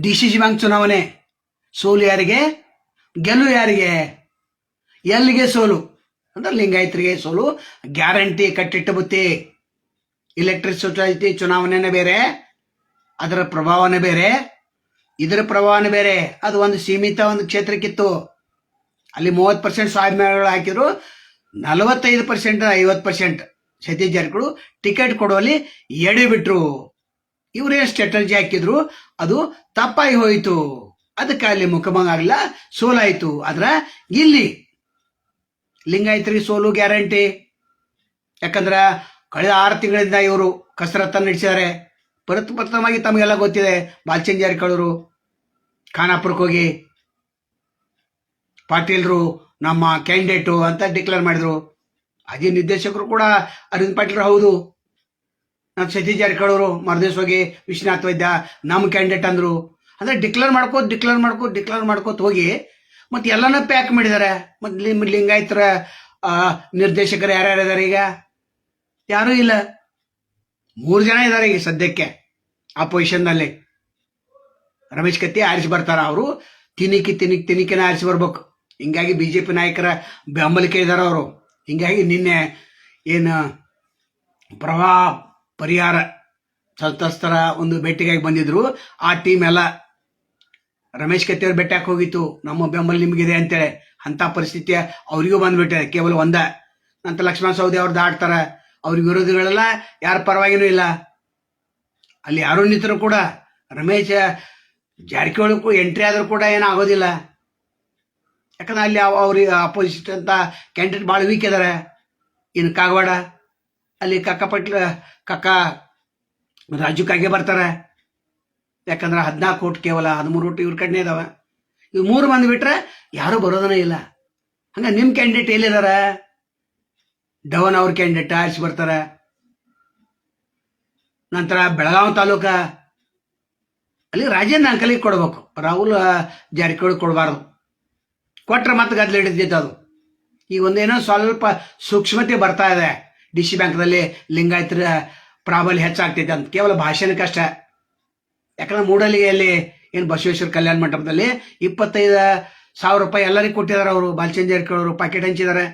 D C C bank ಚುನಾವಣೆ. ಸೋಲು ಯಾರಿಗೆ? ಗೆಲ್ಲು ಯಾರಿಗೆ? ಎಲ್ಲಿಗೆ ಸೋಲು? ಅಂದ್ರೆ ಲಿಂಗಾಯತರಿಗೆ ಸೋಲು. ಗ್ಯಾರಂಟಿ ಕಟ್ಟಿಟ್ಟ ಬುತ್ತಿ. ಇಲೆಕ್ಟ್ರಿಕ್ ಸೊಸೈಟಿ ಚುನಾವಣೆನೇ ಬೇರೆ. ಅದರ ಪ್ರಭಾವನೆ ಬೇರೆ. ಇದರ ಪ್ರಭಾವನೆ ಬೇರೆ. ಅದು ಒಂದು ಸೀಮಿತ ಒಂದು ಕ್ಷೇತ್ರಕ್ಕಿತ್ತು. ಅಲ್ಲಿ ಮೂವತ್ತು ಪರ್ಸೆಂಟ್ ಸ್ವಾಭಿಮಾನಿಗಳು ಹಾಕಿದ್ರು. ನಲವತ್ತೈದು ಪರ್ಸೆಂಟ್ ಐವತ್ತು ಪರ್ಸೆಂಟ್ ಸತೀಶ್ ಟಿಕೆಟ್ ಕೊಡುವಲ್ಲಿ ಎಡೆ ಬಿಟ್ರು. ಇವರೇನು ಸ್ಟ್ರಾಟಜಿ ಹಾಕಿದ್ರು, ಅದು ತಪ್ಪಾಗಿ ಹೋಯಿತು. ಅದಕ್ಕೆ ಅಲ್ಲಿ ಮುಖಮಂಗ ಆಗಲಿಲ್ಲ, ಸೋಲಾಯಿತು. ಆದ್ರೆ ಇಲ್ಲಿ ಲಿಂಗಾಯತ್ರಿ ಸೋಲು ಗ್ಯಾರಂಟಿ. ಯಾಕಂದ್ರೆ ಕಳೆದ ಆರು ತಿಂಗಳಿಂದ ಇವರು ಕಸರತ್ತ ನಡೆಸಿದ್ದಾರೆ. ಪ್ರಥಮವಾಗಿ ತಮಗೆಲ್ಲ ಗೊತ್ತಿದೆ ಬಾಲ್ಚಂದ್ ಜಾರಕಿಹೊಳಿರು ಖಾನಾಪುರಕ್ಕೆ ಹೋಗಿ ಪಾಟೀಲ್ರು ನಮ್ಮ ಕ್ಯಾಂಡಿಡೇಟು ಅಂತ ಡಿಕ್ಲೇರ್ ಮಾಡಿದ್ರು. ಅದೇ ನಿರ್ದೇಶಕರು ಕೂಡ ಅರವಿಂದ್ ಪಾಟೀಲ್ರು ಹೌದು. ಸತೀಶ್ ಜಾರಕಿಹೊಳಿರು ಮರದೇಶ್ ಹೋಗಿ ವಿಶ್ವನಾಥ್ ವೈದ್ಯ ನಮ್ಮ ಕ್ಯಾಂಡಿಡೇಟ್ ಅಂದ್ರು. ಅಂದ್ರೆ ಡಿಕ್ಲೇರ್ ಮಾಡ್ಕೋತ ಡಿಕ್ಲೇರ್ ಮಾಡ್ಕೋತ ಡಿಕ್ಲೇರ್ ಮಾಡ್ಕೋತ ಹೋಗಿ ಮತ್ತೆ ಎಲ್ಲನ ಪ್ಯಾಕ್ ಮಾಡಿದ್ದಾರೆ ಮತ್ತೆ ಲಿಂಗಾಯತರ ನಿರ್ದೇಶಕರು ಯಾರ್ಯಾರು ಇದಾರೆ ಈಗ? ಯಾರೂ ಇಲ್ಲ. ಮೂರು ಜನ ಇದ್ದಾರೆ ಈಗ ಸದ್ಯಕ್ಕೆ ಆ ಪೊಸಿಷನ್ನಲ್ಲಿ ರಮೇಶ್ ಕತ್ತಿ ಆರಿಸಿ ಬರ್ತಾರ ಅವರು. ತಿನಿಕಿ, ತಿನಿಕ್, ತಿನಿಕಿನ ಆರಿಸಿ ಬರ್ಬೇಕು. ಹಿಂಗಾಗಿ ಬಿ ಜೆ ಪಿ ನಾಯಕರ ಬೆಂಬಲಿಕೆ ಇದ್ದಾರೆ ಅವರು. ಹಿಂಗಾಗಿ ನಿನ್ನೆ ಏನು ಪ್ರವಾಹ ಪರಿಹಾರ ಸಂತ್ರಸ್ತರ ಒಂದು ಭೇಟಿಗಾಗಿ ಬಂದಿದ್ರು. ಆ ಟೀಮ್ ಎಲ್ಲ ರಮೇಶ್ ಕತ್ತಿ ಅವ್ರು ಭೇಟಿಯಾಗಿ ಹೋಗಿತ್ತು. ನಮ್ಮ ಬೆಂಬಲ ನಿಮಗಿದೆ ಅಂತೇಳಿ ಅಂತ ಪರಿಸ್ಥಿತಿ ಅವರಿಗೂ ಬಂದ್ಬಿಟ್ಟಿದೆ ಕೇವಲ ಒಂದ. ನಂತರ ಲಕ್ಷ್ಮಣ ಸೌದಿ ಅವ್ರು ದಾಟ್ತಾರ ಅವ್ರ ವಿರೋಧಿಗಳೆಲ್ಲ ಯಾರ ಪರವಾಗಿನೂ ಇಲ್ಲ. ಅಲ್ಲಿ ಯಾರು ನಿಂತರೂ ಕೂಡ, ರಮೇಶ್ ಜಾರಕಿಹೊಳಿ ಎಂಟ್ರಿ ಆದರೂ ಕೂಡ ಏನೂ ಆಗೋದಿಲ್ಲ. ಯಾಕಂದ್ರೆ ಅಲ್ಲಿ ಅವ- ಅವ್ರಿಗೆ ಅಪೋಸಿಟ್ ಅಂತ ಕ್ಯಾಂಡಿಡೇಟ್ ಭಾಳ ವೀಕ್ ಇದಾರೆ. ಇನ್ನು ಕಾಗವಾಡ, ಅಲ್ಲಿ ಕಕ್ಕ ಪಟ್ಲ ಕಕ್ಕ ರಾಜು ಕಾಗೆ ಬರ್ತಾರೆ. ಯಾಕಂದ್ರೆ ಹದಿನಾಲ್ಕು ಕೋಟಿ ಕೇವಲ ಹದಿಮೂರು ಕೋಟಿ ಇವ್ರ ಕಡೆ ಇದಾವೆ. ಇವ್ ಮೂರು ಮಂದಿ ಬಿಟ್ರೆ ಯಾರೂ ಬರೋದನೇ ಇಲ್ಲ. ಹಂಗ ನಿಮ್ಮ ಕ್ಯಾಂಡಿಡೇಟ್ ಎಲ್ಲಿದಾರ? ಡವನ್ ಅವ್ರ ಕ್ಯಾಂಡಿಡೇಟ್ ಆರಿಸಿ ಬರ್ತಾರೆ. ನಂತರ ಬೆಳಗಾವಿ ತಾಲೂಕ. ಅಲ್ಲಿ ರಾಜೇಂದ್ರ ಅಂಕಲಿಗೆ ಕೊಡ್ಬೇಕು. ರಾಹುಲ್ ಜಾರಕಿಹೊಳಿ ಕೊಡಬಾರ್ದು. ಕೊಟ್ರೆ ಮತ್ತೆ ಗದ್ದಲ ಹಿಡಿದಿತ್ತು ಅದು ಈಗ ಒಂದೇನೋ ಸ್ವಲ್ಪ ಸೂಕ್ಷ್ಮತೆ ಬರ್ತಾ ಇದೆ. ಡಿ ಸಿ ಬ್ಯಾಂಕ್ದಲ್ಲಿ ಲಿಂಗಾಯತರ ಪ್ರಾಬಲ್ಯ ಹೆಚ್ಚಾಗ್ತೈತೆ ಅಂತ. ಕೇವಲ ಭಾಷಣಕ್ಕಷ್ಟೇ ಯಾಕಂದ್ರೆ ಮೂಡಲಿಗೆಯಲ್ಲಿ ಏನು ಬಸವೇಶ್ವರ ಕಲ್ಯಾಣ ಮಂಟಪದಲ್ಲಿ ಇಪ್ಪತ್ತೈದು ಸಾವಿರ ರೂಪಾಯಿ ಎಲ್ಲರಿಗೂ ಕೊಟ್ಟಿದ್ದಾರೆ ಅವರು. ಬಾಲಚಂದ್ರ ಜಾರಕಿಹೊಳಿ ಪಾಕೆಟ್ ಹಂಚಿದ್ದಾರೆ.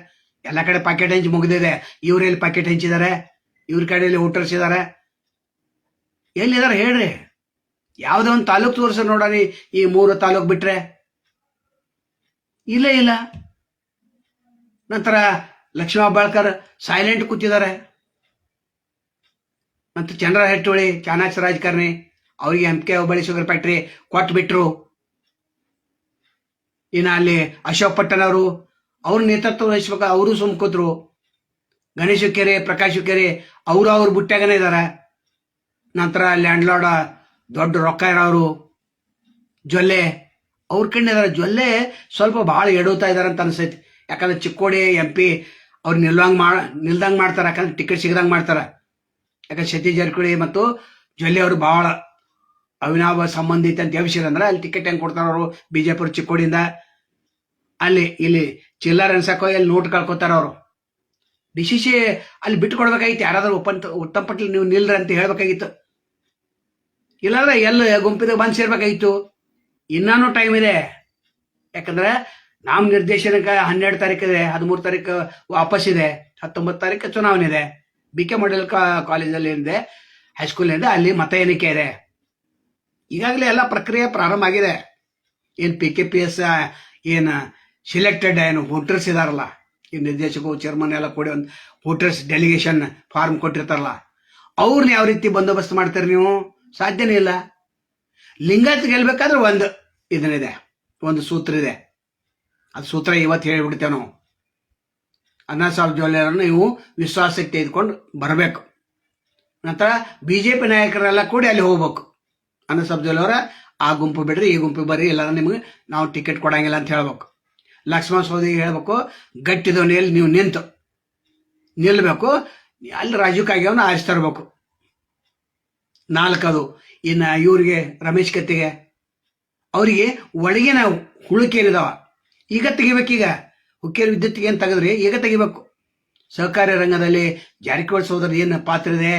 ಎಲ್ಲ ಕಡೆ ಪಾಕೆಟ್ ಹಂಚಿ ಮುಗಿದಿದೆ. ಇವರೆಲ್ಲಿ ಪಾಕೆಟ್ ಹಂಚಿದ್ದಾರೆ? ಇವ್ರ ಕಡೆಯಲ್ಲಿ ಹುಟ್ಟರ್ಸಿದ್ದಾರೆ ಎಲ್ಲಿದ್ದಾರೆ ಹೇಳ್ರಿ. ಯಾವುದೋ ಒಂದು ತಾಲೂಕು ತೋರಿಸ ನೋಡ್ರಿ. ಈ ಮೂರು ತಾಲೂಕು ಬಿಟ್ರೆ. ಇಲ್ಲ ಇಲ್ಲ. ನಂತರ ಲಕ್ಷ್ಮಣ ಬಾಳ್ಕರ್ ಸೈಲೆಂಟ್ ಕೂತಿದ್ದಾರೆ. ಮತ್ತು ಚಂದ್ರ ಹೆಟ್ಟೋಳಿ ಚಾಣಾಕ್ಷ ರಾಜಕಾರಣಿ, ಅವರಿಗೆ M K Hubballi sugar factory ಕೊಟ್ಟು ಬಿಟ್ರು ಇನ್ನು ಅಲ್ಲಿ ಅಶೋಕ್ ಪಟ್ಟಣ ಅವರು, ಅವ್ರ ನೇತೃತ್ವ ವಹಿಸ್ಬೇಕು, ಅವರು ಸುಮ್ ಕೂತ್ರು. ಗಣೇಶ್ ಕೆರೆ ಪ್ರಕಾಶ್ ಕೆರೆ ಅವರು ಅವ್ರ ಬುಟ್ಟಾಗನೇ ಇದ್ದಾರೆ ನಂತರ ಲ್ಯಾಂಡ್ ಲಾರ್ಡ್ ದೊಡ್ಡ ರೊಕ್ಕ ಇರೋರು, ಜೊಲ್ಲೆ. ಅವ್ರ ಕಣ್ಣಿದಾರೆ, ಜೊಲ್ಲೆ ಸ್ವಲ್ಪ ಭಾಳ ಎಡುತ್ತಾ ಇದಾರೆ ಅಂತ ಅನ್ಸೈತಿ. ಯಾಕಂದ್ರೆ ಚಿಕ್ಕೋಡಿ ಎಂ ಪಿ ಅವ್ರು ನಿಲ್ವಂಗ್ ಮಾಡ, ನಿಲ್ದಂಗ್ ಮಾಡ್ತಾರೆ, ಯಾಕಂದ್ರೆ ಟಿಕೆಟ್ ಸಿಗದಂಗ್ ಮಾಡ್ತಾರೆ. ಯಾಕಂದ್ರೆ ಸತೀಶ್ ಜಾರಕಿಹೊಳಿ ಮತ್ತು ಜೊಲ್ಲೆ ಅವರು ಭಾಳ ಅವಿನಾಭ ಸಂಬಂಧಿತ ಅಂತ ಅಂದ್ರೆ ಅಲ್ಲಿ ಟಿಕೆಟ್ ಹೆಂಗ್ ಕೊಡ್ತಾರ ಅವರು ಬಿಜೆಪಿ ಚಿಕ್ಕೋಡಿಯಿಂದ ಅಲ್ಲಿ, ಇಲ್ಲಿ ಚಿಲ್ಲರ್ ಅನ್ಸಕ್ಕೋ ಇಲ್ಲಿ ನೋಟ್ ಕಳ್ಕೊತಾರ ಅವರು. ಡಿ ಅಲ್ಲಿ ಬಿಟ್ಟು ಕೊಡ್ಬೇಕಾಗಿತ್ತು ಯಾರಾದ್ರೂ ಉತ್ತಮ ಪಟೇಲ್ ನೀವು ನಿಲ್ರ ಅಂತ ಹೇಳ್ಬೇಕಾಗಿತ್ತು. ಇಲ್ಲಾಂದ್ರೆ ಎಲ್ಲ ಗುಂಪಿದಾಗ ಬಂದು ಸೇರ್ಬೇಕಾಗಿತ್ತು. ಇನ್ನೂ ಟೈಮ್ ಇದೆ. ಯಾಕಂದ್ರೆ ನಾಮ ನಿರ್ದೇಶನಕ್ಕೆ ಹನ್ನೆರಡು ತಾರೀಕು ಇದೆ, ಹದಿಮೂರು ತಾರೀಕು ವಾಪಸ್ ಇದೆ, ಹತ್ತೊಂಬತ್ತು ತಾರೀಕು ಚುನಾವಣೆ ಇದೆ. ಬಿ ಕೆ ಮಾಡೆಲ್ ಕಾಲೇಜಲ್ಲಿ ಇದೆ, ಹೈಸ್ಕೂಲ್ ಇದೆ, ಅಲ್ಲಿ ಮತ ಎಣಿಕೆ ಇದೆ. ಈಗಾಗಲೇ ಎಲ್ಲ ಪ್ರಕ್ರಿಯೆ ಪ್ರಾರಂಭ ಆಗಿದೆ. ಏನು ಪಿ ಕೆ ಪಿ ಎಸ್ ಏನು ಸಿಲೆಕ್ಟೆಡ್ ಏನು ವೋಟರ್ಸ್ ಇದಾರಲ್ಲ, ಈ ನಿರ್ದೇಶಕರು ಚೇರ್ಮನ್ ಎಲ್ಲ ಕೊಡಿ ಒಂದು ವೋಟರ್ಸ್ ಡೆಲಿಗೇಷನ್ ಫಾರ್ಮ್ ಕೊಟ್ಟಿರ್ತಾರಲ್ಲ ಅವ್ರನ್ನ ಯಾವ ರೀತಿ ಬಂದೋಬಸ್ತ್ ಮಾಡ್ತೀರಿ ನೀವು? ಸಾಧ್ಯನೇ ಇಲ್ಲ. ಲಿಂಗಾಯತ್ ಗೆಲ್ಬೇಕಾದ್ರೆ ಒಂದು ಇದನ್ನಿದೆ, ಒಂದು ಸೂತ್ರ ಇದೆ. ಅದು ಸೂತ್ರ ಇವತ್ತು ಹೇಳಿಬಿಡ್ತೇವೆ ನಾವು. ಅಣ್ಣಾ ಸಾಹೇಬ್ ನೀವು ವಿಶ್ವಾಸಕ್ಕೆ ತೆಗೆದುಕೊಂಡು ಬರಬೇಕು. ನಂತರ ಬಿ ಜೆ ಪಿ ನಾಯಕರೆಲ್ಲ ಕೂಡಿ ಅಲ್ಲಿ ಹೋಗ್ಬೇಕು. ಅನ್ನ ಸಬ್ಜೋಲವರ ಆ ಗುಂಪು ಬಿಡ್ರಿ, ಈ ಗುಂಪು ಬರ್ರಿ ಇಲ್ಲ ನಿಮಗೆ ನಾವು ಟಿಕೆಟ್ ಕೊಡಂಗಿಲ್ಲ ಅಂತ ಹೇಳ್ಬೇಕು. ಲಕ್ಷ್ಮಣ ಸೋದಿಗೆ ಹೇಳ್ಬೇಕು ಗಟ್ಟಿ ದೋಣಿಯಲ್ಲಿ ನೀವು ನಿಂತು. ನಿಲ್ಲಬೇಕು ಅಲ್ಲಿ ರಾಜೀವ್ ತರಬೇಕು. ನಾಲ್ಕದು, ಇನ್ನು ಇವರಿಗೆ ರಮೇಶ್ ಕತ್ತಿಗೆ, ಅವರಿಗೆ ಒಳಗಿನ ಹುಳುಕೇರಿದಾವ. ಈಗ ತೆಗಿಬೇಕೀಗ ಹುಕ್ಕೇರಿ ವಿದ್ಯುತ್ತಿಗೆ ಏನು ತೆಗೆದ್ರಿ? ಈಗ ತೆಗಿಬೇಕು. ಸಹಕಾರಿ ರಂಗದಲ್ಲಿ ಜಾರಕಿಹೊಳಿ ಸೋದರ ಏನು ಪಾತ್ರ ಇದೆ?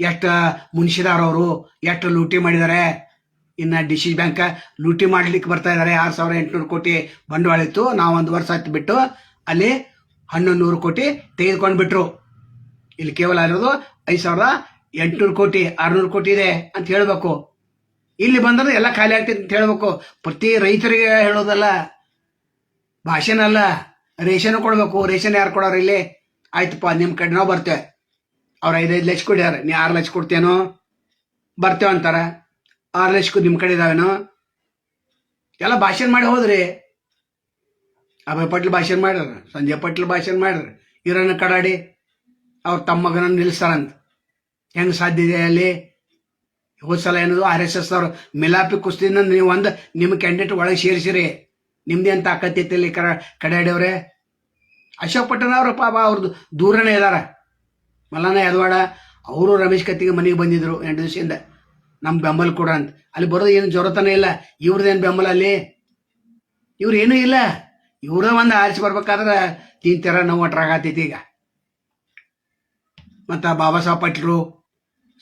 ಎಷ್ಟು ಮುನ್ಷಿದಾರವರು ಎಷ್ಟು ಲೂಟಿ ಮಾಡಿದ್ದಾರೆ ಇನ್ನು ಡಿ ಸಿ ಬ್ಯಾಂಕ್ ಲೂಟಿ ಮಾಡ್ಲಿಕ್ಕೆ ಬರ್ತಾ ಇದ್ದಾರೆ ಆರು ಸಾವಿರ ಎಂಟುನೂರು ಕೋಟಿ ಬಂಡವಾಳ ಇತ್ತು. ನಾವು ಒಂದು ವರ್ಷ ಹತ್ತು ಬಿಟ್ಟು ಅಲ್ಲಿ ಹನ್ನೊಂದು ನೂರು ಕೋಟಿ ತೆಗೆದುಕೊಂಡು ಬಿಟ್ರು. ಇಲ್ಲಿ ಕೇವಲ ಇರೋದು ಐದು ಸಾವಿರದ ಎಂಟುನೂರು ಕೋಟಿ, ಆರುನೂರು ಕೋಟಿ ಇದೆ ಅಂತ ಹೇಳಬೇಕು. ಇಲ್ಲಿ ಬಂದ್ರೆ ಎಲ್ಲ ಖಾಲಿ ಆಗ್ತೈತೆ ಅಂತ ಹೇಳ್ಬೇಕು. ಪ್ರತಿ ರೈತರಿಗೆ ಹೇಳೋದಲ್ಲ. ಭಾಷಣ ಅಲ್ಲ ರೇಷನ್ ಕೊಡ್ಬೇಕು, ರೇಷನ್ ಯಾರು ಕೊಡೋರು ಇಲ್ಲಿ? ಆಯ್ತಪ್ಪ ನಿಮ್ಮ ಕಡೆ ನಾವು ಬರ್ತೇವೆ. ಅವ್ರು ಐದೈದು ಲಕ್ಷ ಕೊಡ್ಯಾರ. ನೀ ಆರು ಲಕ್ಷ ಕೊಡ್ತೇನೋ? ಬರ್ತೇವೆ ಅಂತಾರ. ಆರು ಲಕ್ಷಕ್ಕೂ ನಿಮ್ಮ ಕಡೆ ಇದಾವೇನೋ? ಎಲ್ಲ ಭಾಷಣ ಮಾಡಿ ಹೋದ್ರಿ. ಅಭಯ್ ಪಟ್ಲ್ ಭಾಷಣ ಮಾಡ್ಯಾರ, ಸಂಜಯ್ ಪಟ್ಲ್ ಭಾಷಣ ಮಾಡ್ಯಾರ ಇರನ್ನ ಕಡಾಡಿ, ಅವ್ರ ತಮ್ಮ ಮಗನ ನಿಲ್ಲಿಸ್ತಾರಂತ ಹೆಂಗ್ ಸಾಧ್ಯ ಇದೆ ಅಲ್ಲಿ? ಹೋದ ಸಲ ಏನದು ಆರ್ ಎಸ್ ಎಸ್ ಅವ್ರು ಮಿಲಾಪಿ ಕುಸ್ತಿನ ನೀವು ಒಂದು ನಿಮ್ಮ ಕ್ಯಾಂಡಿಡೇಟ್ ಒಳಗೆ ಸೇರಿಸಿರಿ. ನಿಮ್ದೇನು ತಾಕತ್ತೈತಿ ಇಲ್ಲಿ ಕರ ಕಡೆಯವ್ರೆ ಅಶೋಕ್ ಪಟ್ಟಣ ಅವ್ರ ಪಾಪ ಅವ್ರದ್ದು ದೂರನೇ ಇದಾರ. ಮಲ್ಲಣ್ಣ ಯದವಾಡ, ಅವರು ರಮೇಶ್ ಕತ್ತಿಗೆ ಮನೆಗೆ ಬಂದಿದ್ರು ಎಂಟು ದಿವಸದಿಂದ. ನಮ್ಮ ಬೆಂಬಲ ಕೊಡ ಅಂತ. ಅಲ್ಲಿ ಬರೋದು ಏನು ಜ್ವರತನ ಇಲ್ಲ. ಇವ್ರದ್ದೇನು ಬೆಂಬಲ ಅಲ್ಲಿ? ಇವ್ರು ಏನೂ ಇಲ್ಲ. ಇವ್ರ ಒಂದು ಆರಿಸಿ ಬರ್ಬೇಕಾದ್ರೆ ತಿಂತೀರ ನೋವು ಅಟ್ರಾಗತೈತಿ ಈಗ. ಮತ್ತು ಬಾಬಾ ಸಾಹೇಬ್ ಪಾಟೀಲ್ರು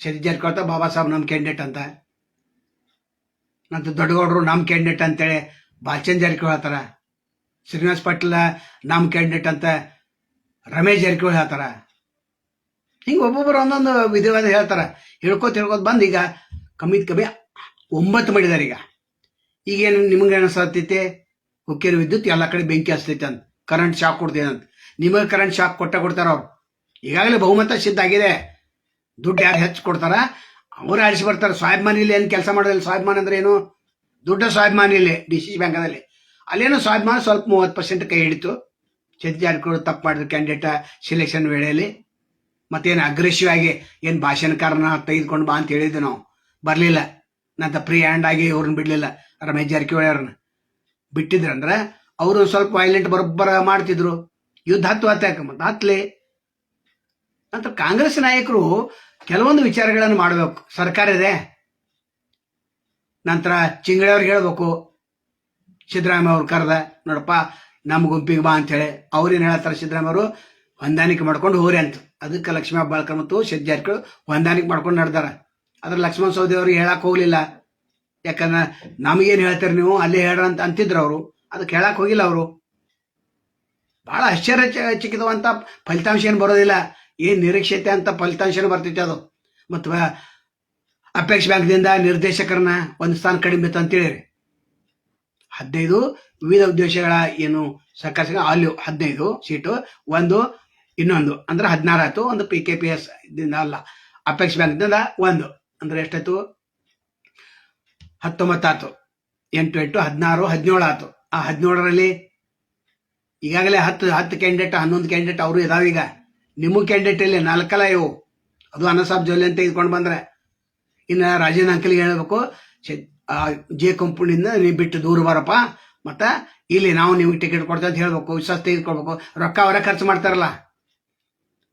ಸರಿ ಜಾರ್ಕೊಳ್ತಾ ಬಾಬಾ ಸಾಹೇಬ್ ನಮ್ಮ ಕ್ಯಾಂಡಿಡೇಟ್ ಅಂತ. ಮತ್ತು ದೊಡ್ಡಗೌಡರು ನಮ್ಮ ಕ್ಯಾಂಡಿಡೇಟ್ ಅಂತೇಳಿ ಬಾಲಚಂದ್ ಜಾರಕಿಹೊಳಿ ಹೇಳ್ತಾರ, ಶ್ರೀನಿವಾಸ್ ಪಾಟೀಲ, ನಮ್ಮ ಕ್ಯಾಂಡಿಡೇಟ್ ಅಂತ ರಮೇಶ್ ಜಾರಕಿಹೊಳಿ ಹೇಳ್ತಾರ. ಹಿಂಗೆ ಒಬ್ಬೊಬ್ಬರು ಒಂದೊಂದು ವಿಧವಾದ ಹೇಳ್ತಾರ. ಹೇಳ್ಕೊತ ಹೇಳ್ಕೊತ ಬಂದು ಈಗ ಕಮ್ಮಿ ಕಮ್ಮಿ ಒಂಬತ್ತು ಮಾಡಿದಾರೆ ಈಗ. ಈಗೇನು ನಿಮ್ಗೆ ಅನಿಸ್ತೈತೆ ಹುಕ್ಕೇರಿ ವಿದ್ಯುತ್ ಎಲ್ಲ ಕಡೆ ಬೆಂಕಿ ಹಚ್ತೈತೆ ಅಂತ ಕರೆಂಟ್ ಶಾಕ್ ಕೊಡ್ತೇನೆ ಅಂತ. ನಿಮಗೆ ಕರೆಂಟ್ ಶಾಕ್ ಕೊಟ್ಟ ಕೊಡ್ತಾರ ಅವ್ರು? ಈಗಾಗಲೇ ಬಹುಮತ ಸಿದ್ಧ ಆಗಿದೆ. ದುಡ್ಡು ಯಾರು ಹೆಚ್ಚು ಕೊಡ್ತಾರ? ಅವ್ರು ಆರಿಸಿ ಬರ್ತಾರೆ. ಸ್ವಾಭಿಮಾನಿ ಇಲ್ಲಿ ಏನು ಕೆಲಸ ಮಾಡೋದಿಲ್ಲ? ಸ್ವಾಭಿಮಾನ ಅಂದ್ರೆ ಏನು? ದುಡ್ಡು ಸ್ವಾಭಿಮಾನಿ ಇಲ್ಲಿ ಡಿ ಸಿ ಬ್ಯಾಂಕದಲ್ಲಿ ಅಲ್ಲೇನೋ ಸ್ವಾಭಿಮಾನ ಸ್ವಲ್ಪ ಮೂವತ್ತು ಪರ್ಸೆಂಟ್ ಕೈ ಹಿಡಿತು. ಸತೀಶ್ ಜಾರಕಿಹೊಳಿ ತಪ್ಪು ಮಾಡಿದ್ರು ಕ್ಯಾಂಡಿಡೇಟ್ ಸೆಲೆಕ್ಷನ್ ವೇಳೆಯಲ್ಲಿ. ಮತ್ತೇನು ಅಗ್ರೆಸಿವ್ ಆಗಿ ಏನು ಭಾಷಣಕಾರನ ತೆಗೆದುಕೊಂಡು ಬಾ ಅಂತ ಹೇಳಿದ್ವಿ ನಾವು. ಬರಲಿಲ್ಲ. ನಂತ ಫ್ರೀ ಹ್ಯಾಂಡ್ ಆಗಿ ಅವ್ರನ್ನ ಬಿಡಲಿಲ್ಲ. ರಮೇಶ್ ಜಾರಕಿಹೊಳಿ ಅವ್ರನ್ನ. ಬಿಟ್ಟಿದ್ರಂದ್ರೆ ಅವರು ಸ್ವಲ್ಪ ವೈಲೆಂಟ್ ಬರೋಬ್ಬರ ಮಾಡ್ತಿದ್ರು. ಯುದ್ಧ ಹತ್ತು ಹತ್ತಾಕ ಮತ್ತೆ ಹತ್ಲಿ. ನಂತರ ಕಾಂಗ್ರೆಸ್ ನಾಯಕರು ಕೆಲವೊಂದು ವಿಚಾರಗಳನ್ನು ಮಾಡಬೇಕು. ಸರ್ಕಾರ ಇದೆ. ನಂತರ ಚಿಂಗಳವ್ರಿಗೆ ಹೇಳ್ಬೇಕು, ಸಿದ್ದರಾಮಯ್ಯ ಅವ್ರು ಕರೆದ, ನೋಡಪ್ಪ ನಮ್ಮ ಗುಂಪಿಗೆ ಬಾ ಅಂತೇಳಿ. ಅವ್ರೇನು ಹೇಳ್ತಾರೆ ಸಿದ್ದರಾಮಯ್ಯ ಅವರು? ಹೊಂದಾಣಿಕೆ ಮಾಡ್ಕೊಂಡು ಹೋರಿ ಅಂತ. ಅದಕ್ಕೆ ಲಕ್ಷ್ಮೀ ಹೆಬ್ಬಾಳ್ಕರ್ ಮತ್ತು ಜಾರಕಿಹೊಳಿ ಹೊಂದಾಣಿಕೆ ಮಾಡ್ಕೊಂಡು ನಡ್ದಾರ. ಆದ್ರೆ ಲಕ್ಷ್ಮಣ ಸೌದಿ ಅವ್ರಿಗೆ ಹೇಳಕ್ ಹೋಗ್ಲಿಲ್ಲ. ಯಾಕಂದ್ರೆ ನಮಗೇನು ಹೇಳ್ತೀರಿ ನೀವು? ಅಲ್ಲೇ ಹೇಳ್ರ ಅಂತ ಅಂತಿದ್ರು ಅವರು. ಅದಕ್ಕೆ ಹೇಳಕ್ ಹೋಗಿಲ್ಲ ಅವರು. ಬಹಳ ಆಶ್ಚರ್ಯ ಚ- ಚಕಿತವಂತ ಫಲಿತಾಂಶ ಏನು ಬರೋದಿಲ್ಲ. ಏನು ನಿರೀಕ್ಷತೆ ಅಂತ ಫಲಿತಾಂಶನೂ ಬರ್ತೈತೆ ಅದು. ಮತ್ತು ಅಪೇಕ್ಷ ಬ್ಯಾಂಕ್ದಿಂದ ನಿರ್ದೇಶಕರನ್ನ ಒಂದು ಸ್ಥಾನ ಕಡಿಮೆ ಇತ್ತು ಅಂತೇಳಿ ಹದಿನೈದು ವಿವಿಧ ಉದ್ದೇಶಗಳ ಏನು ಸರ್ಕಾರ ಅಲ್ಲಿ ಹದಿನೈದು ಸೀಟು, ಒಂದು, ಇನ್ನೊಂದು, ಅಂದ್ರೆ ಹದಿನಾರು ಆಯ್ತು, ಒಂದು ಪಿ ಕೆ ಪಿ ಎಸ್ ಅಲ್ಲ. ಅಪೇಕ್ಷ ಬ್ಯಾಂಕ್ದಿಂದ ಒಂದು, ಅಂದ್ರೆ ಎಷ್ಟಾಯ್ತು? ಹತ್ತೊಂಬತ್ತಾಯ್ತು ಎಂಟು ಎಂಟು, ಹದಿನಾರು, ಹದಿನೇಳು ಆಯ್ತು. ಆ ಹದಿನೇಳರಲ್ಲಿ ಈಗಾಗಲೇ ಹತ್ತು ಹತ್ತು ಕ್ಯಾಂಡಿಡೇಟ್ ಹನ್ನೊಂದು ಕ್ಯಾಂಡಿಡೇಟ್ ಅವರು ಇದಾವೀಗ ನಿಮ್ಮ ಕ್ಯಾಂಡಿಡೇಟ್ ಇಲ್ಲಿ ನಾಲ್ಕಲ್ಲ ಇವು. ಅದು ಅನ್ನಸಾಬ್ ಜೊಲ್ಲೆ ಅಂತ ತೆಗೆದುಕೊಂಡು ಬಂದ್ರೆ. ಇನ್ನು ರಾಜೇನ ಅಂಕಲ್ಗೆ ಹೇಳ್ಬೇಕು ಜೆ ಕಂಪನಿಯಿಂದ ನೀವು ಬಿಟ್ಟು ದೂರ ಬರಪ್ಪ. ಮತ್ತ ಇಲ್ಲಿ ನಾವು ನಿಮ್ಗೆ ಟಿಕೆಟ್ ಕೊಡ್ತೇವೆ ಅಂತ ಹೇಳ್ಬೇಕು, ವಿಶ್ವಾಸ ತೆಗೆದುಕೊಳ್ಬೇಕು. ರೊಕ್ಕ ಅವರೇ ಖರ್ಚು ಮಾಡ್ತಾರಲ್ಲ.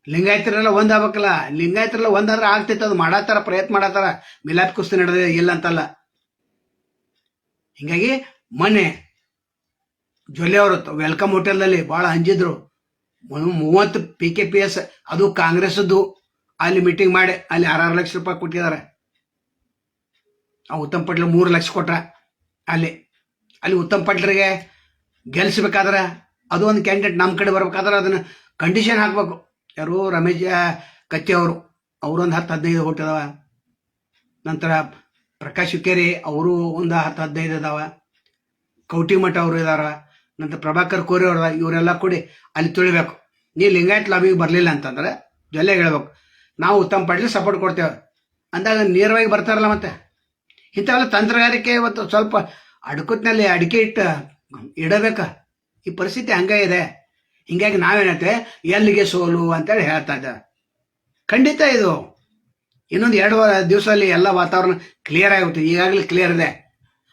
ಲಿಂಗಾಯತರೆಲ್ಲ ಒಂದ್ ಆಗ್ಬೇಕಲ್ಲ. ಲಿಂಗಾಯತರೆಲ್ಲ ಒಂದಾದ್ರೆ ಆಗ್ತೈತೆ, ಅದು ಮಾಡತ್ತಾರ ಪ್ರಯತ್ನ ಮಾಡತ್ತಾರ ಮಿಲಾಪ್ ಕುಸ್ತಿ ನಡೆದ ಇಲ್ಲ ಅಂತಲ್ಲ. ಹಿಂಗಾಗಿ ಮೊನ್ನೆ ಜೊಲ್ಲೆ ಅವರು ವೆಲ್ಕಮ್ ಹೋಟೆಲ್ನಲ್ಲಿ ಭಾಳ ಹಂಜಿದ್ರು ಮೂವತ್ತು ಪಿ ಕೆ ಪಿ ಎಸ್ ಅದು ಕಾಂಗ್ರೆಸ್ದು ಅಲ್ಲಿ ಮೀಟಿಂಗ್ ಮಾಡಿ, ಅಲ್ಲಿ ಆರಾರು ಲಕ್ಷ ರೂಪಾಯಿ ಕೊಟ್ಟಿದ್ದಾರೆ. ಆ ಉತ್ತಮ ಪಟ್ಲ ಮೂರು ಲಕ್ಷ ಕೊಟ್ರ. ಅಲ್ಲಿ ಅಲ್ಲಿ ಉತ್ತಮ ಪಟ್ಲರಿಗೆ ಗೆಲ್ಲಿಸ್ಬೇಕಾದ್ರೆ ಅದು ಒಂದು ಕ್ಯಾಂಡಿಡೇಟ್ ನಮ್ಮ ಕಡೆ ಬರ್ಬೇಕಾದ್ರೆ ಅದನ್ನು ಕಂಡೀಷನ್ ಹಾಕ್ಬೇಕು. ಯಾರು ರಮೇಶ್ ಕಚ್ಚೆ ಅವರು, ಅವರೊಂದು ಹತ್ತು ಹದಿನೈದು ಹುಟ್ಟಿದವ ನಂತರ ಪ್ರಕಾಶ್ ಹುಕ್ಕೇರಿ ಅವರು ಒಂದು ಹತ್ತು ಹದಿನೈದು ಅದಾವ. ಕೌಟಿಮಠ ಅವರು ಇದಾರ. ನಂತರ ಪ್ರಭಾಕರ್ ಕೋರಿ ಅವ್ರದ ಇವರೆಲ್ಲ ಕೂಡಿ ಅಲ್ಲಿ ತುಳಿಬೇಕು. ನೀ ಲಿಂಗಾಯತ್ ಲಾಬಿಗೆ ಬರಲಿಲ್ಲ ಅಂತಂದ್ರೆ ಜೊಲ್ಲೆ ಹೇಳ್ಬೇಕು. ನಾವು ಉತ್ತಮ ಪಡ್ಲಿ ಸಪೋರ್ಟ್ ಕೊಡ್ತೇವೆ. ಅಂದಾಗ ನೇರವಾಗಿ ಬರ್ತಾರಲ್ಲ ಮತ್ತೆ. ಇಂಥವೆಲ್ಲ ತಂತ್ರಗಾರಿಕೆ ಇವತ್ತು ಸ್ವಲ್ಪ ಅಡಕತ್ನಲ್ಲಿ ಅಡಿಕೆ ಇಟ್ಟು ಇಡಬೇಕ. ಈ ಪರಿಸ್ಥಿತಿ ಹಂಗೆ ಇದೆ. ಹಿಂಗಾಗಿ ನಾವೇನತ್ತೆ ಎಲ್ಲಿಗೆ ಸೋಲು ಅಂತೇಳಿ ಹೇಳ್ತಾ ಇದ್ದಾರೆ. ಖಂಡಿತ ಇದು. ಇನ್ನೊಂದು ಎರಡು ದಿವಸದಲ್ಲಿ ಎಲ್ಲ ವಾತಾವರಣ ಕ್ಲಿಯರ್ ಆಗುತ್ತೆ. ಈಗಾಗಲೇ ಕ್ಲಿಯರ್ ಇದೆ.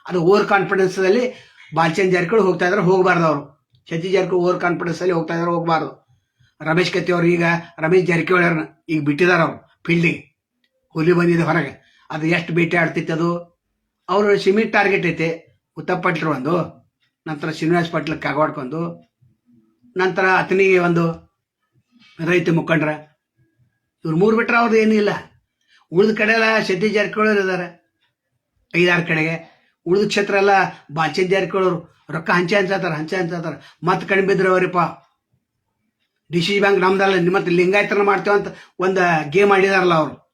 ಅದು ಓವರ್ ಕಾನ್ಫಿಡೆನ್ಸ್ದಲ್ಲಿ ಬಾಲ್ಚಂದ್ ಜಾರಕಿಹೊಳಿ ಹೋಗ್ತಾ ಇದ್ರೆ ಹೋಗಬಾರ್ದು ಅವರು. ಸತೀಶ್ ಜಾರಕಿಹೊಳಿ ಓವರ್ ಕಾನ್ಫಿಡೆನ್ಸ್ ಅಲ್ಲಿ ಹೋಗ್ತಾ ಇದ್ರೆ ಹೋಗಬಾರ್ದು. ರಮೇಶ್ ಕತ್ತಿ ಅವರು ಈಗ, ರಮೇಶ್ ಜಾರಕಿಹೊಳಿ ಅವ್ರನ್ನ ಈಗ ಬಿಟ್ಟಿದ್ದಾರೆ ಅವರು ಫೀಲ್ಡಿಗೆ ಹುಲಿ ಬಂದಿದೆ ಹೊರಗೆ. ಅದು ಎಷ್ಟು ಬೇಟೆ ಆಡ್ತಿತ್ತು ಅದು? ಅವರು ಸಿಮಿ ಟಾರ್ಗೆಟ್ ಐತೆ ಉತ್ತಪ್ಪ ಪಟ್ಲ್ ಒಂದು. ನಂತರ ಶ್ರೀನಿವಾಸ್ ಪಟ್ಲ ಕಾಗವಾಡ್ಕೊಂಡು ನಂತರ ಅತನಿಗೆ ಒಂದು ರೈತ ಮುಖಂಡ್ರ. ಇವ್ರು ಮೂರು ಬಿಟ್ರೆ ಅವ್ರದ್ದು ಏನೂ ಇಲ್ಲ. ಉಳಿದ ಕಡೆ ಎಲ್ಲ ಸತೀಶ್ ಜಾರಕಿಹೊಳಿ ಇದ್ದಾರೆ ಐದಾರು ಕಡೆಗೆ. ಉಳಿದ ಕ್ಷೇತ್ರ ಎಲ್ಲ ಬಾಚಿ ಜಾರಕಿಹೊಳಿ ರೊಕ್ಕ ಹಂಚೆ ಹಂಚಾತಾರ ಹಂಚೆ ಹಂಚಾತಾರ. ಮತ್ತೆ ಕಡಿಮೆ ಬಿದ್ದರು ಅವರಿಪ್ಪ. ಡಿ ಸಿ ಬ್ಯಾಂಕ್ ನಮ್ದಲ್ಲ ನಿಮ್ಮ ಲಿಂಗಾಯತನ ಮಾಡ್ತೇವಂತ ಒಂದು ಗೇಮ್ ಆಡಿದಾರಲ್ಲ ಅವರು.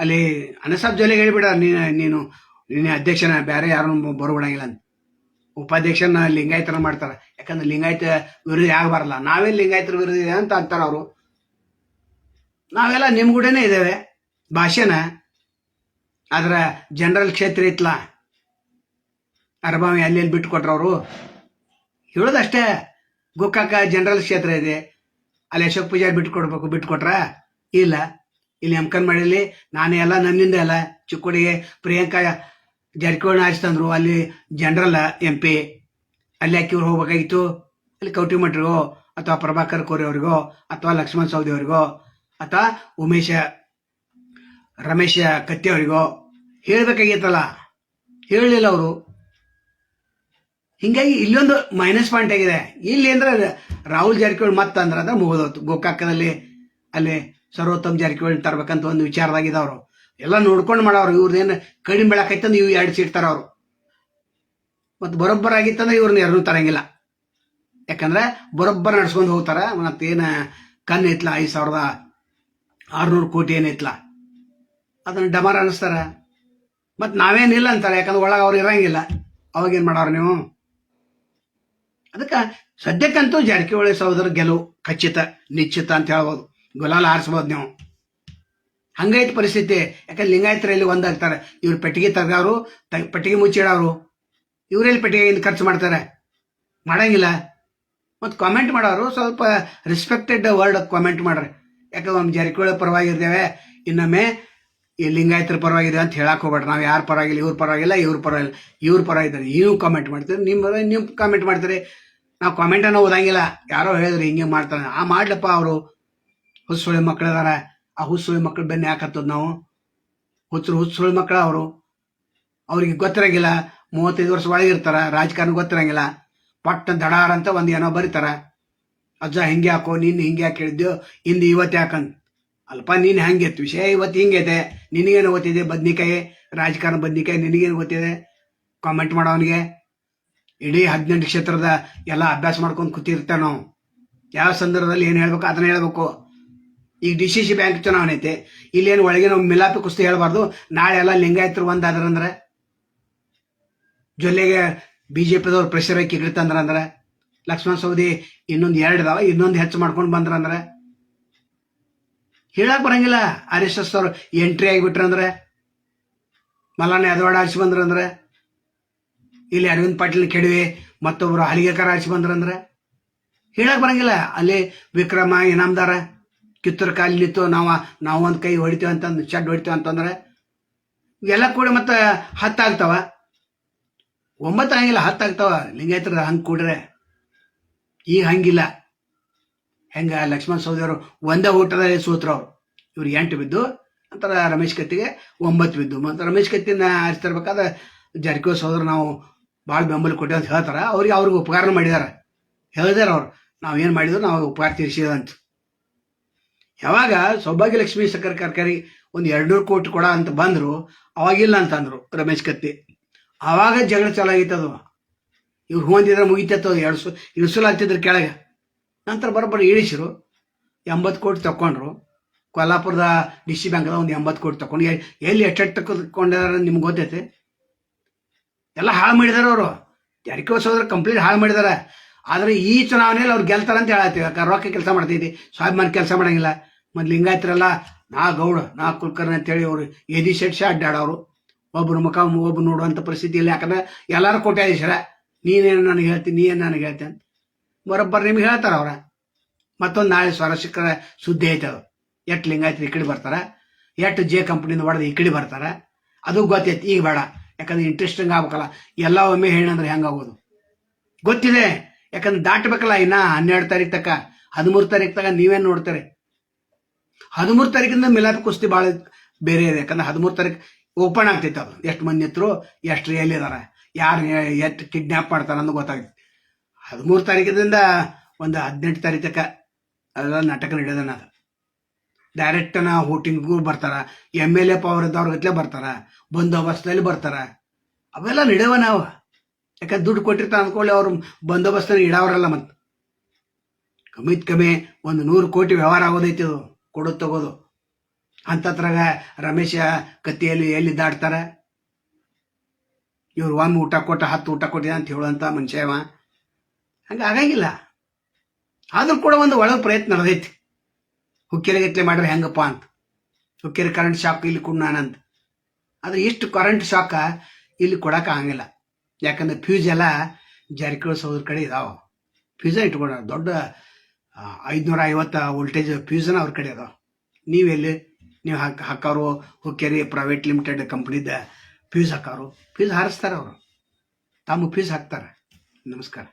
ಅಲ್ಲಿ ಅನಸಾಬ್ ಜೊಲೆಗೆ ಹೇಳಿಬಿಡ, ನೀನು ನೀನು, ನೀನೇ ಅಧ್ಯಕ್ಷನ, ಬೇರೆ ಯಾರನ್ನು ಬರಬಿಡಂಗಿಲ್ಲ ಅಂತ. ಉಪಾಧ್ಯಕ್ಷನ ಲಿಂಗಾಯತನ ಮಾಡ್ತಾರೆ. ಯಾಕಂದ್ರೆ ಲಿಂಗಾಯತ ವಿರೋಧಿ ಆಗಬಾರಲ್ಲ ನಾವೇ ಲಿಂಗಾಯತರ ವಿರೋಧಿ ಅಂತ ಅಂತಾರೆ ಅವರು. ನಾವೆಲ್ಲ ನಿಮ್ಮ ಕೂಡನೇ ಇದ್ದೇವೆ. ಭಾಷೆನ ಆದ್ರೆ ಜನರಲ್ ಕ್ಷೇತ್ರ ಇತ್ತಲ್ಲ ಅರಬಾವಿ ಅಲ್ಲಿ ಎಲ್ಲಿ ಬಿಟ್ಟು ಕೊಟ್ರು ಅವರು. ಹೇಳೋದಷ್ಟೇ, ಗೋಕಾಕ ಜನರಲ್ ಕ್ಷೇತ್ರ ಇದೆ. ಅಲ್ಲಿ ಅಶೋಕ್ ಪೂಜಾರಿ ಬಿಟ್ಟು ಕೊಡ್ಬೇಕು ಬಿಟ್ಟು ಕೊಟ್ರ ಇಲ್ಲ. ಇಲ್ಲಿ ಎಮ್ಕನ್ ಮಾಡಿಲಿ ನಾನೇ ಎಲ್ಲ ನನ್ನಿಂದ ಎಲ್ಲ ಚಿಕ್ಕೋಡಿಗೆ ಪ್ರಿಯಾಂಕಾ ಜಾರಕಿಹೊಳಿ ಆರಿಸ್ತಂದ್ರು ಅಲ್ಲಿ ಜನರಲ್ ಎಂ ಪಿ ಅಲ್ಲಿ ಹಾಕಿವ್ರು ಹೋಗ್ಬೇಕಾಗಿತ್ತು? ಅಲ್ಲಿ ಕೌಟಿ ಕೌಟಿಮಠರಿಗೋ ಅಥವಾ ಪ್ರಭಾಕರ್ ಕೋರಿ ಅವ್ರಿಗೋ, ಅಥವಾ ಲಕ್ಷ್ಮಣ್ ಸೌದಿ ಅವ್ರಿಗೋ, ಅಥವಾ ಉಮೇಶ, ರಮೇಶ ಕತ್ತಿ ಅವರಿಗೋ. ಹೇಳ್ಬೇಕಾಗಿತ್ತಲ್ಲ? ಹೇಳಲಿಲ್ಲ ಅವರು. ಹಿಂಗಾಗಿ ಇಲ್ಲೊಂದು ಮೈನಸ್ ಪಾಯಿಂಟ್ ಆಗಿದೆ. ಇಲ್ಲಿ ಅಂದ್ರೆ ರಾಹುಲ್ ಜಾರಕಿಹೊಳಿ ಮತ್ತಂದ್ರೆ ಅಂದ್ರೆ ಮುಗಿದೋತು ಗೋಕಾಕದಲ್ಲಿ, ಅಲ್ಲಿ ಸರ್ವೋತ್ತಮ್ ಜಾರಕಿಹೊಳಿ ತರ್ಬೇಕಂತ ಒಂದು ವಿಚಾರದಾಗಿದೆ ಅವರು ಎಲ್ಲ ನೋಡ್ಕೊಂಡು ಮಾಡೋರು ಇವ್ರದ್ದೇನು ಕಡಿಮೆ ಬೆಳಕೈತಂದ್ರೆ ಇವು ಎರಡು ಸೀಟ್ ಅವರು ಮತ್ತು ಬರೋಬ್ಬರಾಗಿತ್ತಂದ್ರೆ ಇವ್ರನ್ನ ಎರಡೂ ತರಂಗಿಲ್ಲ. ಯಾಕಂದ್ರೆ ಬರೋಬ್ಬರ ನಡ್ಸ್ಕೊಂಡು ಹೋಗ್ತಾರ. ಮತ್ತೇನು ಕಣ್ಣು ಐತ್ಲ ಐದು ಸಾವಿರದ ಆರುನೂರು ಕೋಟಿ ಏನೈತ್ಲ ಅದನ್ನ ಡಮಾರ ಅನ್ನಿಸ್ತಾರ. ಮತ್ತು ನಾವೇನಿಲ್ಲ ಅಂತಾರೆ, ಯಾಕಂದ್ರೆ ಒಳಗೆ ಅವ್ರು ಇರಂಗಿಲ್ಲ. ಅವಾಗೇನು ಮಾಡೋರು ನೀವು? ಅದಕ್ಕೆ ಸದ್ಯಕ್ಕಂತೂ ಜಾರಕಿಹೊಳಿ ಸಹೋದರ ಗೆಲುವು ಖಚಿತ, ನಿಶ್ಚಿತ ಅಂತ ಹೇಳ್ಬೋದು. ಗುಲಾಲ್ ಆರಿಸ್ಬೋದು ನೀವು. ಹಂಗೈತಿ ಪರಿಸ್ಥಿತಿ. ಯಾಕಂದ್ರೆ ಲಿಂಗಾಯತರಲ್ಲಿ ಒಂದಾಗ್ತಾರೆ ಇವ್ರು ಪೆಟ್ಟಿಗೆ ತೆಗ್ದವ್ರು ತ, ಪೆಟ್ಟಿಗೆ ಮುಚ್ಚಿಡೋರು ಇವರೆಲ್ಲಿ ಪೆಟ್ಟಿಗೆಯಿಂದ ಖರ್ಚು ಮಾಡ್ತಾರೆ? ಮಾಡೋಂಗಿಲ್ಲ. ಮತ್ತು ಕಾಮೆಂಟ್ ಮಾಡೋರು ಸ್ವಲ್ಪ ರೆಸ್ಪೆಕ್ಟೆಡ್ ವರ್ಡ್ ಕಾಮೆಂಟ್ ಮಾಡ್ರಿ. ಯಾಕಂದ್ರೆ ಒಂದು ಜಾರಕಿಹೊಳಿ ಪರವಾಗಿದ್ದೇವೆ ಇನ್ನೊಮ್ಮೆ ಈ ಲಿಂಗಾಯತರ ಪರವಾಗಿದೆ ಅಂತ ಹೇಳಕ್ಕೆ ಹೋಗ್ಬೇಡ್ರಿ. ನಾವು ಯಾರು ಪರವಾಗಿಲ್ಲ, ಇವ್ರ ಪರವಾಗಿಲ್ಲ ಇವ್ರ ಪರವಾಗಿಲ್ಲ, ಇವ್ರ ಪರವಾಗಿದ್ದಾರೆ. ನೀವು ಕಾಮೆಂಟ್ ಮಾಡ್ತೀರಿ ನಿಮ್ಮ ನೀವು ಕಾಮೆಂಟ್ ಮಾಡ್ತೀರಿ. ನಾವು ಕಾಮೆಂಟನ್ನು ಓದಂಗಿಲ್ಲ. ಯಾರೋ ಹೇಳಿದ್ರು ಹಿಂಗೆ ಮಾಡ್ತಾರೆ. ಆ ಮಾಡ್ಲಪ್ಪ ಅವರು. ಹುಸ್ಸುಳಿ ಮಕ್ಕಳಿದಾರ ಆ ಹುಸ್ಸುಳಿ ಮಕ್ಕಳು ಬೆನ್ನ ಯಾಕೆ ಹತ್ತದ ನಾವು. ಹುಚ್ಚರು ಹುಸ್ಸುಳಿ ಮಕ್ಕಳ ಅವರು. ಅವ್ರಿಗೆ ಗೊತ್ತಿರಂಗಿಲ್ಲ. ಮೂವತ್ತೈದು ವರ್ಷ ಒಳಗಿರ್ತಾರ ರಾಜಕಾರಣ ಗೊತ್ತಿರಂಗಿಲ್ಲ. ಪಟ್ಟ ದಡಾರ ಅಂತ ಒಂದು ಏನೋ ಬರೀತಾರ. ಅಜ್ಜ ಹಿಂಗೆ ಹಾಕೋ, ನೀನು ಹಿಂಗೆ ಯಾಕೆ ಹೇಳಿದ್ಯೋ ಇಂದು ಇವತ್ತು ಯಾಕಂತ ಅಲ್ಪ ನೀನು ಹೆಂಗೆ ವಿಷಯ ಇವತ್ತು ಹಿಂಗೈತೆ ನಿನಗೇನು ಗೊತ್ತಿದೆ? ಬದ್ನಿಕಾಯಿ, ರಾಜಕಾರಣ ಬದ್ನಿಕಾಯಿ ನಿನಗೇನು ಗೊತ್ತಿದೆ? ಕಾಮೆಂಟ್ ಮಾಡೋವನಿಗೆ ಇಡೀ ಹದಿನೆಂಟು ಕ್ಷೇತ್ರದ ಎಲ್ಲ ಅಭ್ಯಾಸ ಮಾಡ್ಕೊಂಡು ಕೂತಿರ್ತೇವೆ ಯಾವ ಸಂದರ್ಭದಲ್ಲಿ ಏನು ಹೇಳ್ಬೇಕು, ಅದನ್ನ ಹೇಳ್ಬೇಕು. ಈಗ ಡಿ ಸಿ ಸಿ ಬ್ಯಾಂಕ್ ಚುನಾವಣೆ ಐತೆ ಇಲ್ಲೇನು ಒಳಗೆ ನಾವು ಮಿಲಾಪಿ ಕುಸ್ತಿ ಹೇಳ್ಬಾರ್ದು. ನಾಳೆ ಎಲ್ಲ ಲಿಂಗಾಯತರು ಒಂದಾದ್ರಂದ್ರೆ ಜೊಲ್ಲೆಗೆ ಬಿ ಜೆ ಪಿದವ್ರು ಪ್ರೆಷರ್ ಹಾಕಿ ಅಂದ್ರೆ ಲಕ್ಷ್ಮಣ ಸೌದಿ ಇನ್ನೊಂದು ಎರಡು ಅದಾವ, ಇನ್ನೊಂದು ಹೆಚ್ಚು ಮಾಡ್ಕೊಂಡು ಬಂದ್ರಂದ್ರೆ ಹೇಳಕ್ ಬರಂಗಿಲ್ಲ. ಆರ್ ಎಸ್ ಎಸ್ ಅವ್ರು ಎಂಟ್ರಿ ಆಗಿಬಿಟ್ರಂದ್ರೆ ಮಲಾನೆ ಯದವಾಡ ಆರಿಸಿ ಬಂದ್ರಂದ್ರೆ ಇಲ್ಲಿ ಅರವಿಂದ್ ಪಾಟೀಲ್ ಕೆಡವಿ, ಮತ್ತೊಬ್ರು ಹಲಿಗೆಕರ ಆರಿಸಿ ಬಂದ್ರಂದ್ರೆ ಹೇಳಕ್ ಬರಂಗಿಲ್ಲ. ಅಲ್ಲಿ ವಿಕ್ರಮ, ಇನಾಮ್ದಾರ ಕಿತ್ತೂರು ಕಾಲಿತ್ತು ನಾವು ನಾವು ಒಂದು ಕೈ ಹೊಡಿತೀವಿ ಅಂತಂದು ಚಡ್ ಹೊಡಿತೀವಿ ಅಂತಂದ್ರೆ ಎಲ್ಲ ಕೂಡ ಮತ್ತೆ ಹತ್ತಾಗ್ತಾವ. ಒಂಬತ್ತು ಹಂಗಿಲ್ಲ, ಹತ್ತಾಗ್ತಾವ. ಲಿಂಗಾಯತರ ಹಂಗೆ ಕೂಡ್ರೆ, ಈಗ ಹಂಗಿಲ್ಲ. ಹೆಂಗ, ಲಕ್ಷ್ಮಣ ಸೌದಿಯವರು ಒಂದೇ ಊಟದಲ್ಲಿ ಸೋತ್ರ ಅವ್ರು. ಇವ್ರು ಎಂಟು ಬಿದ್ದು, ನಂತರ ರಮೇಶ್ ಕತ್ತಿಗೆ ಒಂಬತ್ತು ಬಿದ್ದು. ಮತ್ತು ರಮೇಶ್ ಕತ್ತಿನ ಆರಿಸ್ತಿರ್ಬೇಕಾದ್ರೆ ಜರ್ಕೋ ಸೋದರು ನಾವು ಭಾಳ ಬೆಂಬಲ ಕೊಟ್ಟೆ ಅಂತ ಹೇಳ್ತಾರೆ. ಅವ್ರಿಗೆ ಅವ್ರಿಗೆ ಉಪಕಾರ ಮಾಡಿದಾರ. ಹೇಳಿದಾರ ಅವ್ರು. ನಾವು ಏನು ಮಾಡಿದ್ರು, ನಾವು ಉಪಕಾರ ತೀರಿಸಿದ ಅಂತ. ಯಾವಾಗ ಸೌಭಾಗ್ಯ ಲಕ್ಷ್ಮಿ ಸಕ್ಕರೆ ಕಾರ್ಖಾನೆ ಒಂದು ಎರಡ್ನೂರು ಕೋಟಿ ಕೊಡ ಅಂತ ಬಂದ್ರು, ಅವಾಗಿಲ್ಲ ಅಂತಂದ್ರು ರಮೇಶ್ ಕತ್ತಿ. ಆವಾಗ ಜಗಳ ಚಾಲು ಆಗಿತ್ತದು ಇವ್ರು ಹೊಂದಿದ್ರೆ ಮುಗಿತತ್ತು ಎರಡು ಸು ಇಳಿಸಲಾಗ್ತಿದ್ರು ಕೆಳಗೆ. ನಂತರ ಬರೋಬ್ಬರ ಇಳಿಸಿರು. ಎಂಬತ್ತು ಕೋಟಿ ತಕೊಂಡ್ರು. ಕೊಲ್ಲಾಪುರದ ಡಿ ಸಿ ಬ್ಯಾಂಕ್ದ ಒಂದು ಎಂಬತ್ತು ಕೋಟಿ ತಗೊಂಡು ಎ- ಎಲ್ಲಿ ಎಷ್ಟೆಷ್ಟು ತಗೊಂಡಿದಾರೆ ನಿಮ್ಗೆ ಗೊತ್ತೈತೆ? ಎಲ್ಲ ಹಾಳು ಮಾಡಿದಾರೆ ಅವರು. ಜಾರಕಿಹೊಳಿ ಹೋದ್ರೆ ಕಂಪ್ಲೀಟ್ ಹಾಳು ಮಾಡಿದಾರೆ. ಆದರೆ ಈ ಚುನಾವಣೆಯಲ್ಲಿ ಅವ್ರು ಗೆಲ್ತಾರಂತ ಹೇಳತ್ತೀವಿ. ರೊಕ್ಕ ಕೆಲಸ ಮಾಡ್ತೈತಿ ಸ್ವಾಭಿಮಾನ ಕೆಲಸ ಮಾಡಂಗಿಲ್ಲ. ಮತ್ತು ಲಿಂಗಾಯತರೆಲ್ಲ, ನಾ ಗೌಡ, ನಾ ಕುಲ್ಕರ್ಣಿ ಅಂತೇಳಿ ಅವರು ಎದಿ ಸೆಡ್ಸಿ ಅಡ್ಡಾಡೋರು. ಒಬ್ಬರು ಮುಖ ಒಬ್ಬರು ನೋಡುವಂಥ ಪರಿಸ್ಥಿತಿ ಇಲ್ಲ. ಯಾಕಂದ್ರೆ ಎಲ್ಲರೂ ಕೋಟ್ಯಾಧೀಶರ. ನೀನೇನು ನನಗೆ ಹೇಳ್ತೀನಿ ನೀನು ನನಗೆ ಹೇಳ್ತೀನಿ ಅಂತ. ಬರೋಬ್ಬರು ನಿಮ್ಗೆ ಹೇಳ್ತಾರೆ ಅವ್ರ. ಮತ್ತೊಂದು ನಾಳೆ ಸ್ವಾರಸ್ಯಕರ ಸುದ್ದಿ ಐತೆ ಎಷ್ಟು ಲಿಂಗಾಯತರು ಈ ಕಡೆ ಬರ್ತಾರ? ಎಷ್ಟು ಜೆ ಕಂಪ್ನಿಯಿಂದ ಹೊಡೆದು ಈ ಕಡೆ ಬರ್ತಾರ? ಅದು ಗೊತ್ತೈತಿ, ಈಗ ಬೇಡ. ಯಾಕಂದ್ರೆ ಇಂಟ್ರೆಸ್ಟಿಂಗ್ ಆಗ್ಬೇಕಲ್ಲ. ಎಲ್ಲ ಒಮ್ಮೆ ಹೇಳಂದ್ರೆ ಹೆಂಗಾಗೋದು ಗೊತ್ತಿದೆ. ಯಾಕಂದ್ರೆ ದಾಟಬೇಕಲ್ಲ ಇನ್ನ ಹನ್ನೆರಡು ತಾರೀಕು ತಕ, ಹದಿಮೂರು ತಾರೀಕು ತಕ ನೀವೇನು ನೋಡ್ತಾರೆ? ಹದಿಮೂರು ತಾರೀಕಿಂದ ಮಿಲಾಪಿ ಕುಸ್ತಿ ಭಾಳ ಬೇರೆ ಇದೆ. ಯಾಕಂದ್ರೆ ಹದಿಮೂರು ತಾರೀಕು ಓಪನ್ ಆಗ್ತೈತೆ ಎಷ್ಟು ಮಂದಿ ಇದ್ರು ಎಷ್ಟು ಎಲ್ಲಿದಾರ ಯಾರು ಎಷ್ಟು ಕಿಡ್ನ್ಯಾಪ್ ಮಾಡ್ತಾರ ಅನ್ನೋ ಗೊತ್ತಾಗ್ತೈತಿ. ಹದಿಮೂರು ತಾರೀಕಿನಿಂದ ಒಂದು ಹದಿನೆಂಟು ತಾರೀಕು ತನಕ ಅದೆಲ್ಲ ನಾಟಕ ನಡೆಯೋದನ್ನ ಅದು. ನಾ ವೋಟಿಂಗ್ಗೂ ಬರ್ತಾರ ಎಂ ಎಲ್ ಎ ಪವರ್ ಇದ್ದವ್ರ ಗತ್ಲೆ ಬರ್ತಾರ ಬಂದೋಬಸ್ತಲ್ಲಿ ಬರ್ತಾರ. ಅವೆಲ್ಲ ನಡೆಯವ ನಾವು. ಯಾಕಂದ್ರೆ ದುಡ್ಡು ಕೊಟ್ಟಿರ್ತಾರೆ ಅಂದ್ಕೊಳ್ಳಿ ಅವ್ರು ಬಂದೋಬಸ್ತಲ್ಲಿ ಇಡಾವ್ರಲ್ಲ ಮತ್ತೆ. ಕಮ್ಮಿತ್ ಕಮ್ಮಿ ಒಂದು ನೂರು ಕೋಟಿ ವ್ಯವಹಾರ ಆಗೋದೈತಿ ಅದು. ಕೊಡೋದು ತಗೋದು. ಅಂತತ್ರಾಗ ರಮೇಶ ಕತ್ತಿಯಲ್ಲಿ ಎಲ್ಲಿ ದಾಡ್ತಾರೆ ಇವ್ರು ಒಂದು ಊಟ ಕೊಟ್ಟ ಹತ್ತು ಊಟ ಕೊಟ್ಟಿದೆ ಅಂತ ಹೇಳುವಂತ ಮನುಷ್ಯ ಅವ ಹಂಗ ಆಗಂಗಿಲ್ಲ. ಆದ್ರೂ ಕೂಡ ಒಂದು ಒಳಗೆ ಪ್ರಯತ್ನ ನಡೆದೈತಿ. ಹುಕ್ಕೆರೆಗಟ್ಲೆ ಮಾಡ್ರೆ ಹೆಂಗಪ್ಪ ಅಂತ. ಹುಕ್ಕಿರ ಕರೆಂಟ್ ಶಾಕ್ ಇಲ್ಲಿ ಕುಣ್ಣಾನಂತ ಆದ್ರೆ ಇಷ್ಟು ಕರೆಂಟ್ ಶಾಕ ಇಲ್ಲಿ ಕೊಡೋಕ್ಕಾಗಂಗಿಲ್ಲ ಯಾಕಂದ್ರೆ ಫ್ಯೂಸ್ ಎಲ್ಲ ಜಾರಕಿಹೊಳಿ ಸೋದ್ರ ಕಡೆ ಇದಾವ. ಫ್ಯೂಸ ಇಟ್ಕೊಂಡ ದೊಡ್ಡ ಐದುನೂರ ಐವತ್ತು ವೋಲ್ಟೇಜ್ ಫ್ಯೂಸನ ಅವ್ರ ಕಡೆ ಅದಾವ. ನೀವೆಲ್ಲಿ ನೀವು ಹಾಕಿ ಹಾಕೋರು ಹುಕ್ಕೇರಿ ಪ್ರೈವೇಟ್ ಲಿಮಿಟೆಡ್ ಕಂಪ್ನಿದ ಫ್ಯೂಸ್ ಹಾಕೋರು ಫ್ಯೂಸ್ ಹಾರಿಸ್ತಾರೆ ಅವರು. ತಮ್ಮ ಫ್ಯೂಸ್ ಹಾಕ್ತಾರೆ. ನಮಸ್ಕಾರ.